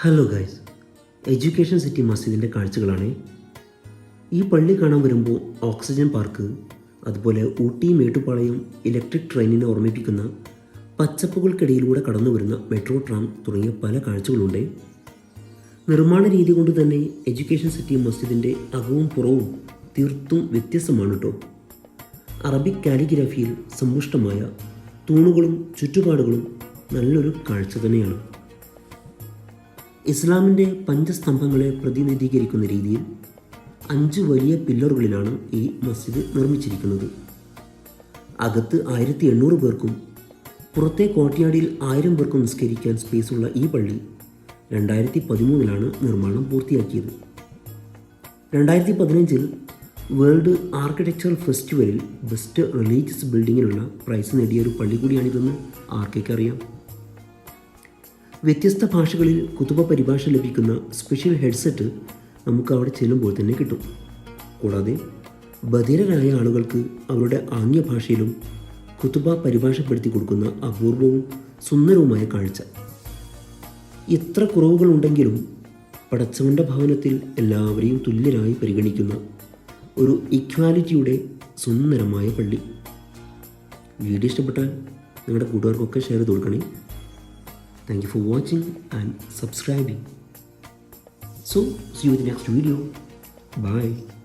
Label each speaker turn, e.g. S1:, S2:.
S1: Hello guys education city മസ്ജിദിന്റെ കാഴ്ചകളാണ്. ഈ പള്ളി കാണാൻ വരുമ്പോൾ ഓക്സിജൻ പാർക്ക് അതുപോലെ ഊട്ടി മേട്ടുപ്പാളയം ഇലക്ട്രിക് ട്രെയിനിനെ ഓർമ്മിപ്പിക്കുന്ന പച്ചപ്പുകൾക്കിടയിലൂടെ കടന്നു വരുന്ന മെട്രോ ട്രാം തുടങ്ങിയ പല കാഴ്ചകളുണ്ട്. നിർമ്മാണ രീതി കൊണ്ട് തന്നെ എഡ്യൂക്കേഷൻ സിറ്റി മസ്ജിദിന്റെ അകവും പുറവും തീർത്തും വ്യത്യസ്തമാണ് കേട്ടോ അറബിക് കാലിഗ്രാഫിയിൽ സമ്പുഷ്ടമായ തൂണുകളും ചുറ്റുപാടുകളും നല്ലൊരു കാഴ്ച തന്നെയാണ്. ഇസ്ലാമിന്റെ പഞ്ചസ്തംഭങ്ങളെ പ്രതിനിധീകരിക്കുന്ന രീതിയിൽ അഞ്ച് വലിയ പില്ലറുകളിലാണ് ഈ മസ്ജിദ് നിർമ്മിച്ചിരിക്കുന്നത്. അകത്ത് ആയിരത്തി എണ്ണൂറ് പേർക്കും പുറത്തെ കോട്ടയാടിയിൽ ആയിരം പേർക്കും നിസ്കരിക്കാൻ സ്പേസുള്ള ഈ പള്ളി രണ്ടായിരത്തി പതിമൂന്നിലാണ് നിർമ്മാണം പൂർത്തിയാക്കിയത്. രണ്ടായിരത്തി പതിനഞ്ചിൽ വേൾഡ് ആർക്കിടെക്ചറൽ ഫെസ്റ്റിവലിൽ ബെസ്റ്റ് റിലീജിയസ് ബിൽഡിങ്ങിനുള്ള പ്രൈസ് നേടിയ ഒരു പള്ളി കൂടിയാണിതെന്ന് ആർക്കൊക്കെ അറിയാം വ്യത്യസ്ത ഭാഷകളിൽ കുതുബ പരിഭാഷ ലഭിക്കുന്ന സ്പെഷ്യൽ ഹെഡ്സെറ്റ് നമുക്ക് അവിടെ ചെല്ലുമ്പോൾ തന്നെ കിട്ടും. കൂടാതെ ബധിരരായ ആളുകൾക്ക് അവരുടെ ആംഗ്യ ഭാഷയിലും കുത്തുബ പരിഭാഷപ്പെടുത്തി കൊടുക്കുന്ന അപൂർവവും സുന്ദരവുമായ കാഴ്ച. എത്ര കുറവുകളുണ്ടെങ്കിലും പടച്ചവന്റെ ഭവനത്തിൽ എല്ലാവരെയും തുല്യരായി പരിഗണിക്കുന്ന ഒരു ഇക്വാലിറ്റിയുടെ സുന്ദരമായ പള്ളി. വീഡിയോ ഇഷ്ടപ്പെട്ടാൽ നിങ്ങളുടെ കൂട്ടുകാർക്കൊക്കെ ഷെയർ ചെയ്ത് കൊടുക്കണേ. Thank you for watching and subscribing. So, see you in the next video. Bye.